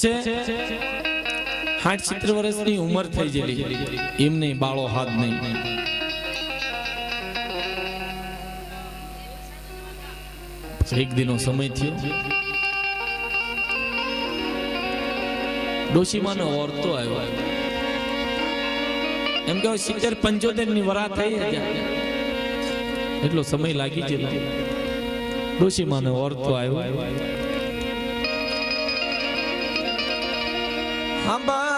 પછી સાઠ સિત્તેર વર્ષની ઉંમર થઈ ગયેલી નહીં બાળો હાથ નહીં. એક દિનો સમય થયો. ડોશીમાનો ઓરતો આવ્યો. એમ કે સિત્તેર પંચોતેરની વરા થઈ એટલો સમય લાગી ગયેલો ડોશીમાનો ઓરતો આવ્યો. 한발.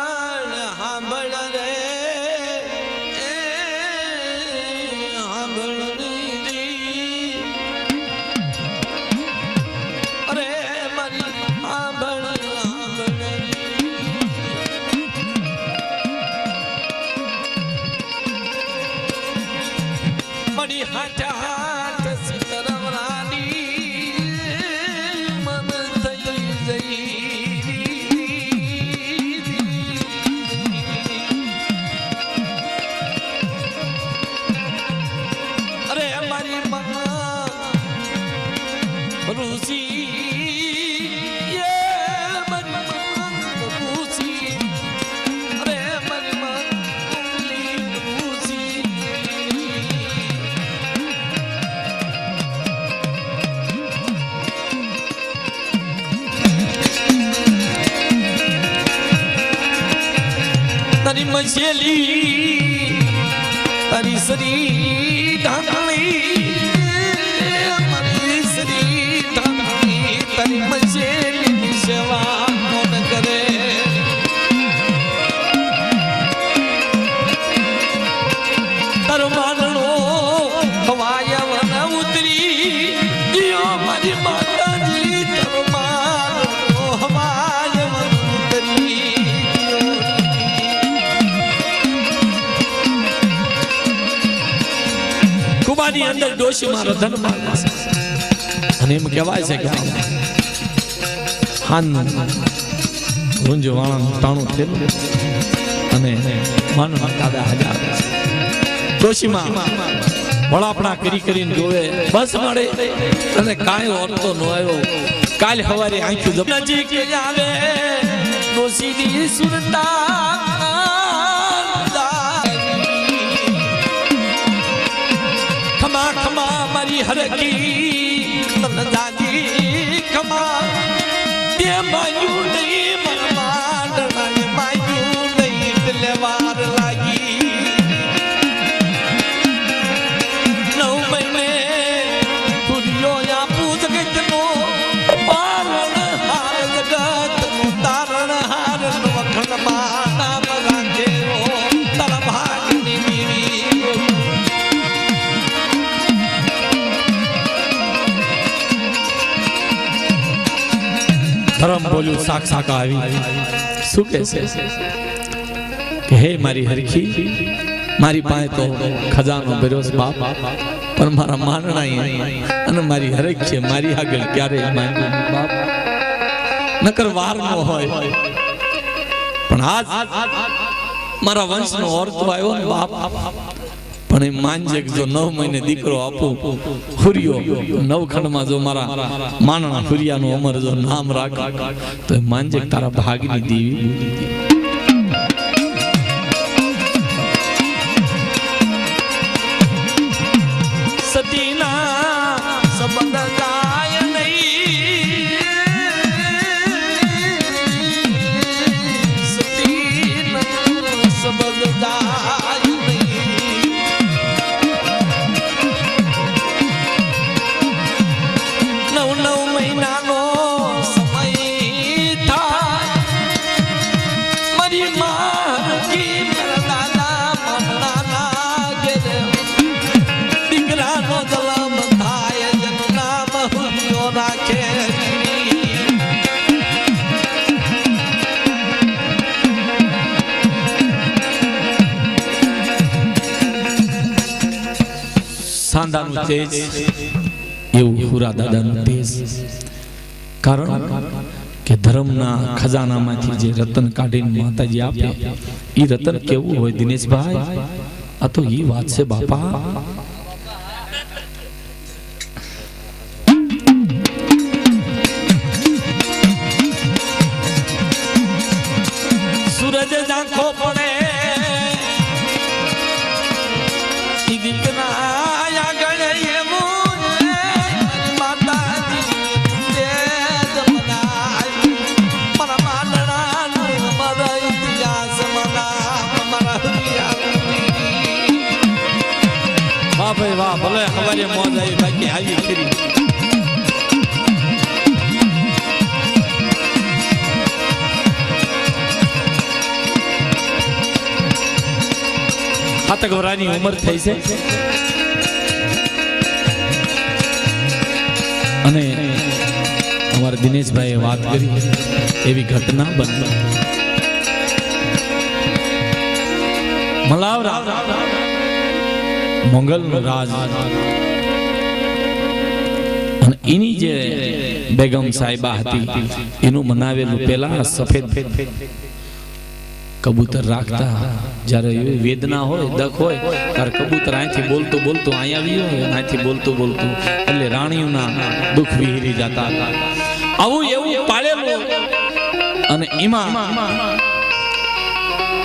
મછેલી તારી શ્રી કુબાની અંદર ડોશી મારો ધન અને એમ કહેવાય છે કે હાન રૂંજ વાળા તાણું થયેલું અને માનવ કાદા હજાર ડોશીમાં વળાપણા કરી કરીને જોવે, બસ મળે અને કાંઈ ઓરતો ન આવ્યો. કાલ સવારે આંખ્યું નજીક આવે. ડોસીની સુરતા હરકી તન બોલ્યું આવી. શું કે છે? હે મારી હરખી, મારી પાસે તો ખજાનો ભર્યો બાપ, પણ મારા માનણા અને મારી હરખ મારી આગળ ક્યારેય માંગ્યું બાપ. નકર વાર ન હોય. પણ આજ મારા વંશનો ઓરતો આવ્યો બાપ. પણ એ માનજક જો નવ મહિને દીકરો આપું, હુરિયો, નવ ખંડમાં જો મારા માનણા હુરિયાનું અમર જો નામ રાખ, તો એ માનજે કે તારા ભાગની દેવી. એવું હુરા દાદાનું કારણ કે ધર્મના ખજાનામાંથી જે રતન કાઢીને માતાજી આપે એ રતન કેવું હોય દિનેશભાઈ? આ તો એ વાત છે બાપા. હવારે મોજ આવી બાકી આવી ખરી હાતક વરાની ઉંમર થઈ છે. અને અમારા દિનેશભાઈએ વાત કરી. એવી ઘટના બની. મલાવરા. મોંગલનો રાજ. અને એની જે બેગમ સાહેબા હતી, એનું મનાવેલું પેલા સફેદ કબૂતર રાખતા, જ્યારે એવી વેદના હોય, દખ હોય, ત્યારે કબૂતર અહીંથી બોલતું બોલતું અહીંયા આવી હોય અહીંથી બોલતું બોલતું, એટલે રાણીઓના દુઃખ વિહીરી જતા. હતા આવું એવું પાળેલું અને એમાં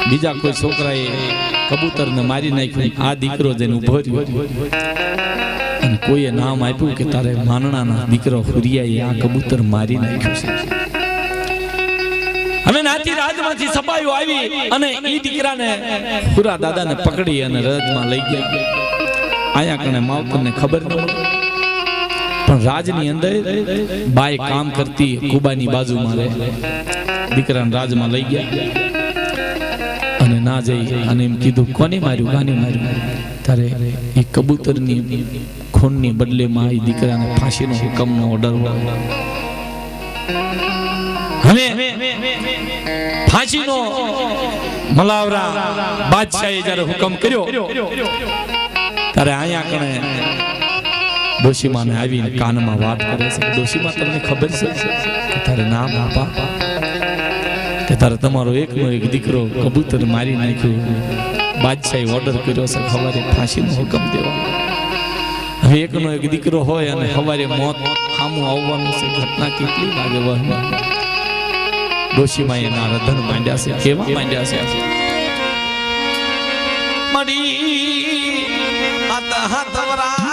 બીજા કોઈ છોકરાએ કબૂતરને મારી નાખ્યું. આ દીકરો જેને ઊભો રહ્યો. અને કોઈએ નામ આપ્યું કે તારે માનણાના દીકરો હુરિયાએ આ કબૂતર મારી નાખ્યું છે. અને નાથી રાજમાંથી સપાયો આવી અને એ દીકરાને પુરા દાદાને પકડી અને રજમાં લઈ ગયા. આયા કણે માવતરને ખબર ન પણ રાજની અંદર બાઈ કામ કરતી કુબાની બાજુમાં રહે. દીકરાને રાજમાં લઈ ગયા. અને ના જઈ અને એમ કીધું, કોને માર્યું, કાને માર્યું? ત્યારે એ કબૂતરની ખૂનની બદલેમાં એ દીકરાને ફાંસીનો હુકમનો ઓર્ડર હવે ફાંસીનો મલાવરા બાદશાહે જ્યારે હુકમ કર્યો, ત્યારે અહીંયા કણે ડોશીમાને આવીને કાનમાં વાત કરે છે. દોશીમાં તમને ખબર છે તારે નામ આપા? કે તારે તમારો એકનો એક દીકરો કબૂતર મારી નાખ્યો. બાદશાહે ઓર્ડર કર્યો છે સવારે ફાંસીનો હુકમ દેવા હવે એકનો એક દીકરો હોય અને સવારે મોત સામું આવવાનું છે, ઘટના કેટલી લાગે વહમાં ડોશીમાં એના રધન માંડ્યા છે, કેવા માંડ્યા છે? મડી હાથ હાથવરા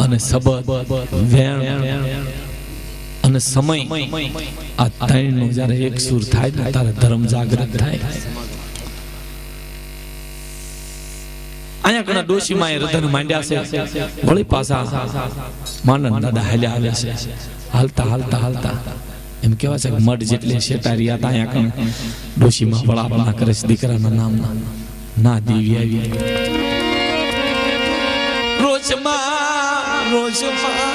અને સબદ, વેણ અને સમય. આ ત્રણનો જ્યારે એક સુર થાય ત્યારે ધર્મ જાગૃત થાય. અહીંયા ઘણા ડોશીમાં એ હૃદય માંડ્યા છે. વળી પાછા માનન દાદા હાલ્યા આવે છે. હાલતા હાલતા હાલતા. એમ કેવા છે મઢ જેટલી શેટારી હતા અહીંયા કણ. ડોશીમાં વળાપણા કરે છે દીકરાના નામના. ના દેવી આવી. રોજમાં રોજમાં રે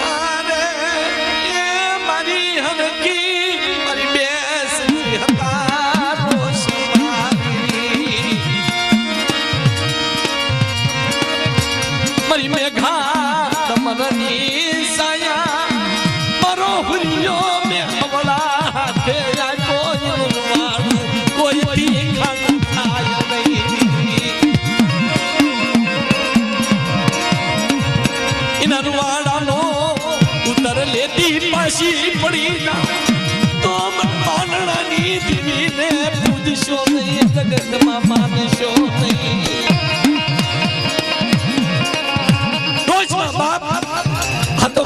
જગતમાં માનશો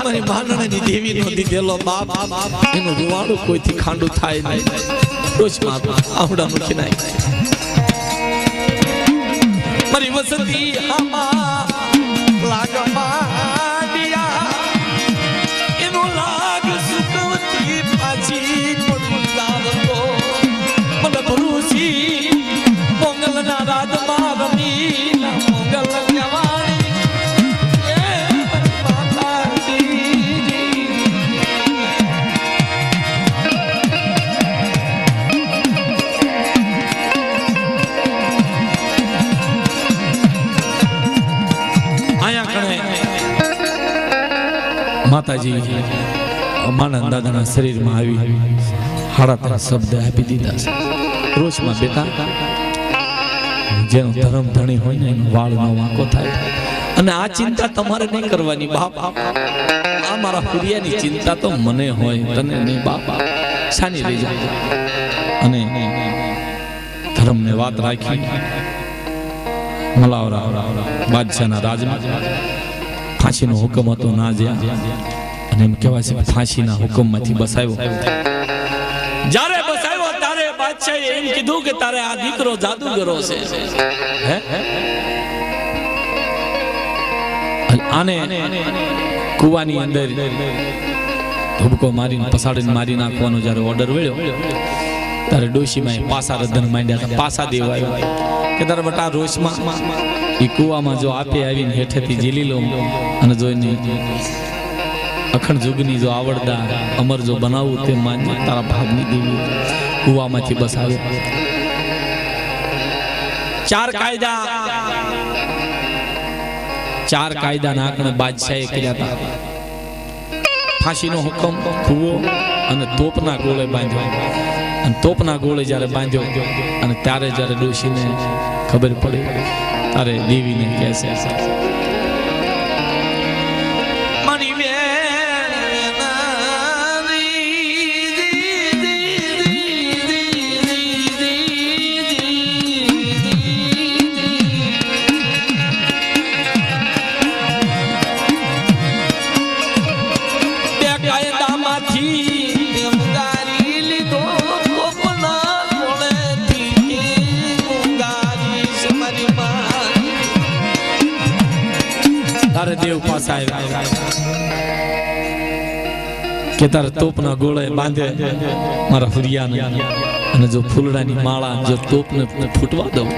મારી માનણાની દેવીનો દીધેલો બાપ. એનું રૂવાડું કોઈથી ખાંડું થાય નહીં. મારી વસતી આમાં લાગ માતાજી માનંદ દાદાના શરીરમાં આવી હાડા તારા શબ્દ આપી દીધા છે. રોષમાં બેટા, જેનો ધર્મ ધણી હોય ને એનો વાળનો વાંકો થાય. અને આ ચિંતા તમારે નહીં કરવાની, બાપ. આ મારા ફુરિયાની ચિંતા તો મને હોય, તને નહીં, બાપ. સાની લઈ જાય અને ધર્મને વાત રાખી. મલાવરા બાદશાહના રાજમાં ફાંસીનો હુકમ હતો, ના જ્યાં. અને એમ કહેવાય છે ફાંસીના હુકમમાંથી બસાવ્યો. જ્યારે બસાવ્યો ત્યારે બાદશાહે એમ કીધું કે તારે આ દીકરો જાદુગરો છે. આને કુવાની અંદર ધબકો મારીને, પસાડીને મારી નાખવાનો જ્યારે ઓર્ડર વળ્યો ત્યારે ડોશીમાં પાસા રદન માંડ્યા હતા. પાસા દેવાયો કે તારે બટા, રોશમાં એ કુવામાં જો આપે આવીને હેઠેથી જીલી લઉં અને જો એની અખંડ જોગની જો આવડતા, અમર જો બનાવવું તે માન્ય તારા ભાગની દેવી કુવામાંથી બસ આવે. ચાર કાયદા. ચાર કાયદા આંકણે બાદશાહે કર્યા હતા. ફાંસીનો હુકમ, કૂવો અને તોપના ગોળે બાંધ્યો. અને તોપના ગોળે જ્યારે બાંધ્યો અને ત્યારે જ્યારે ડોશીને ખબર પડી ત્યારે દેવીને કહે તારે તોપના ગોળે બાંધે મારા ફુરિયાને. અને જો ફૂલડાની માળા જો તોપને ફૂટવા દઉં,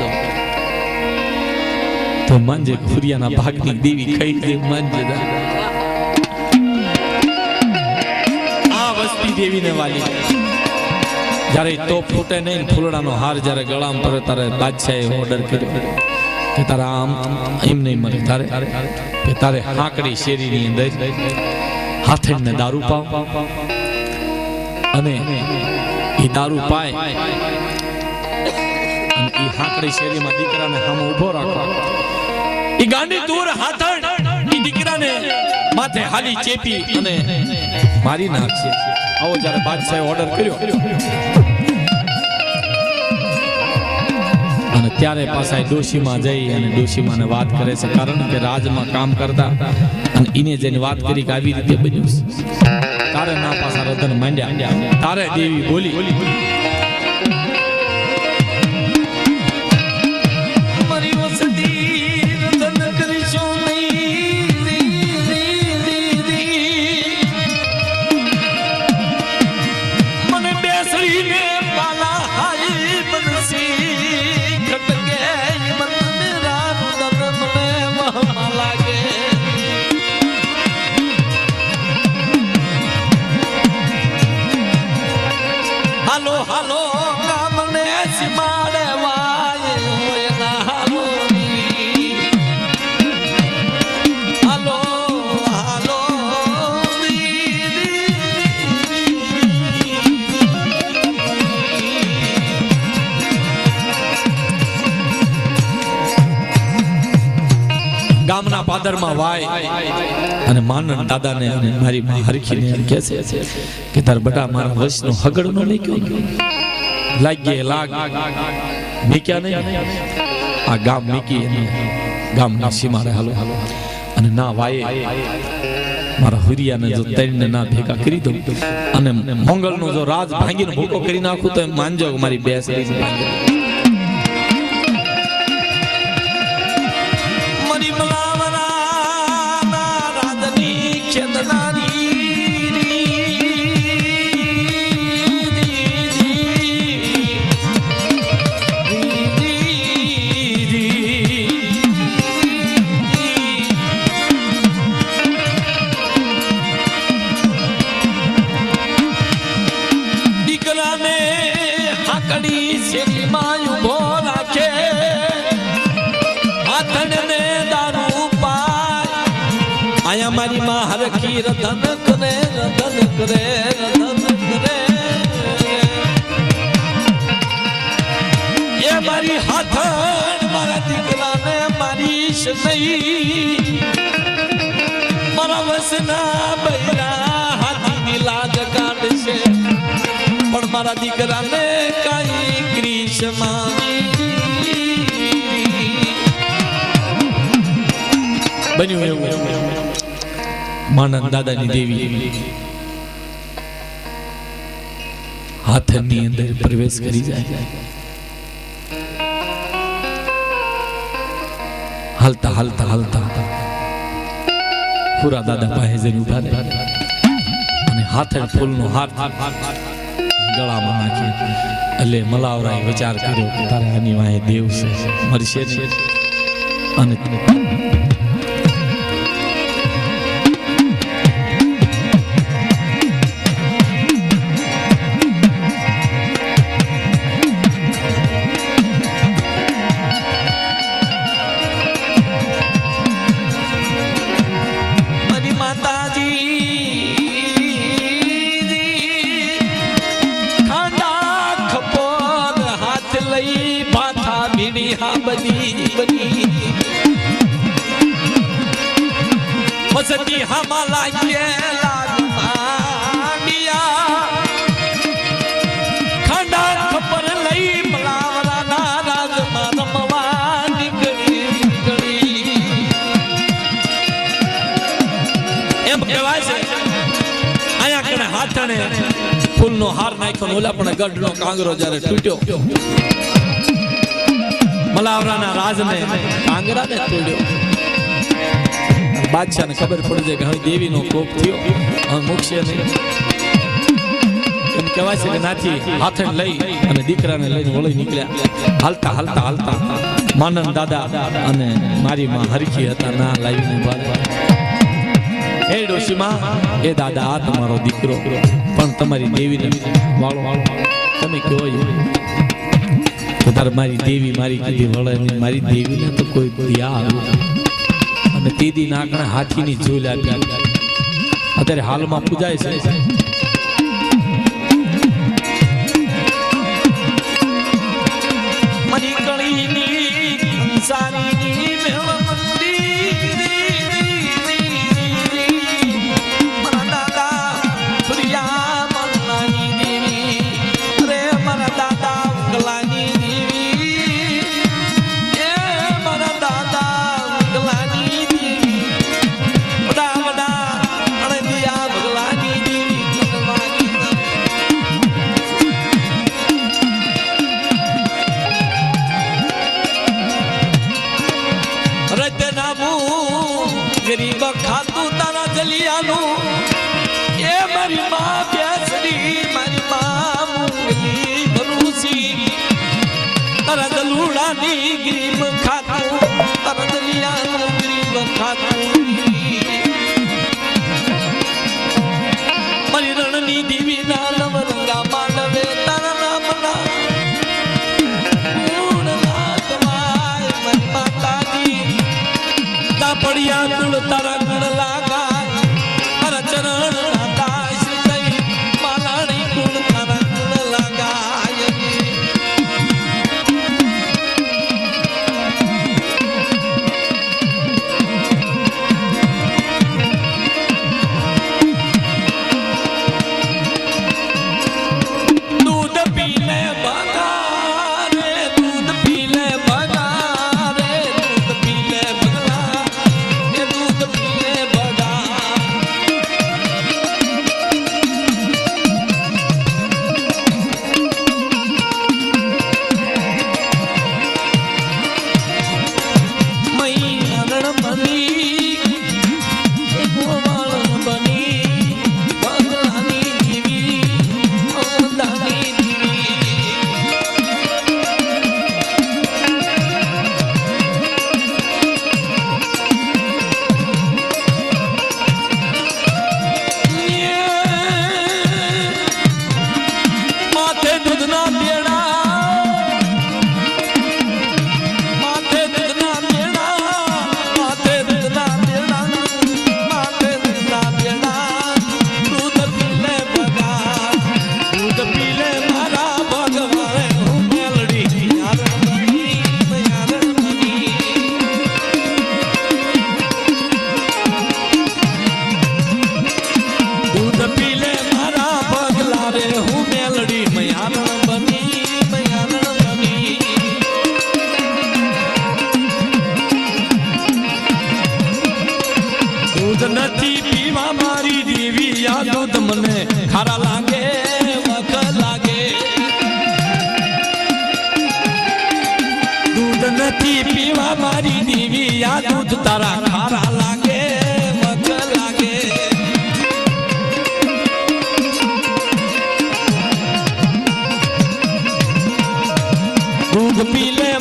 તો માનજે ફુરિયાના ભાગની દેવી ખાઈ દે. માનજે આ વસ્તી દેવીને વાલી. જ્યારે તો ફૂટે નહીં ફૂલડાનો હાર જ્યારે ગળામાં પડે ત્યારે બાદશાહે ઓર્ડર કર્યો કે તારા આમ એમ નહીં મરે. તારે તારે હાકડી શેરીની અંદર હાથેડને દારૂ પાવ. અને એ દારૂ પાય. અને એ હાકડી શેરીમાં દીકરાને સામે ઊભો રાખો એ ગાંડી દૂર હાથણ ઈ દીકરાને માથે હાલી ચેપી અને મારી નાખશે. આવો જ્યારે બાદશાહે ઓર્ડર કર્યો. અને ત્યારે પાછા ડોશીમાં જઈ અને ડોશીમાને વાત કરે છે. કારણ કે રાજમાં કામ કરતા અને એને જઈને વાત કરી કે આવી રીતે બન્યું તારે ના પાછા રતન માંડ્યા. તારે દેવી બોલી. ગામના વાય. અને માનન દાદાને અને મારી માં હરખીને એમ કહે છે કે તાર બટા મારા વંશનો હગડનો નહીં કયો લાગ્યે લાગ. મીક્યા નહીં. આ ગામ ગામ ગામના સીમાડે હાલો. અને ના વાયે મારા હુરિયાને જો તરીને ના ભેગા કરી દઉં. અને મંગળનો જો રાજ ભાંગીને ભૂકો કરી નાખું તો એમ માનજો મારી બેસડી માં હરખી રતન કરે રતન કરે રતન કરે. એ મારી હાથણ, મારા દીકરાને મારીશ નહીં. મારા વસના બૈરા હાથીની લાજ કાઢશે. પણ મારા દીકરાને કાંઈ ગ્રીષ્માં બન્યું એવું. માનંદ દાદાની દેવી. હાથની અંદર પ્રવેશ કરી જાય. હાલતા હાલતા હાલતા. પૂરા દાદા પાસે જઈને ઊભા અને હાથે ફૂલનો હાથ ગળામાં નાખી. એટલે મલાવરાએ વિચાર કર્યો, તારે આની વાંહે દેવ છે, મરશે અને છે અહીંયા કણે હાથણે ફૂલનો હાર નાખ્યો ઓલા પણ ગઢનો કાંગરો જ્યારે તૂટ્યો રાજને તોડ્યો બાદશાહને ખબર પડી જાય કે હવે દેવીનો કોપ થયો. હવે મૂકશે નહીં. કહેવાય છે કે નાથી હાથે લઈ અને દીકરાને લઈને વળી નીકળ્યા. હાલતા હાલતા હાલતા. માનંદ દાદા અને મારી માં હરખી હતા, ના લાવીને એ દાદા, આ તમારો દીકરો. પણ તમારી વાળો તમે કહો. તારે મારી દેવી મારી કીધી, વળે. મારી દેવીને તો કોઈ દિયા આવ્યું અને તેદી નાકણે હાથીની ઝૂલ આપી. અત્યારે હાલમાં પૂજાય છે. મરી ગરીબ ખાતું અરદલિયાનું ગરીબ ખાતું. મારી રણની દેવી ના નવરંગા માંડવે તારા નામના. ગુણ લાગવાય મારી માતાજી. તા પડ્યા કુળ તારા ગુણ Through the feeling.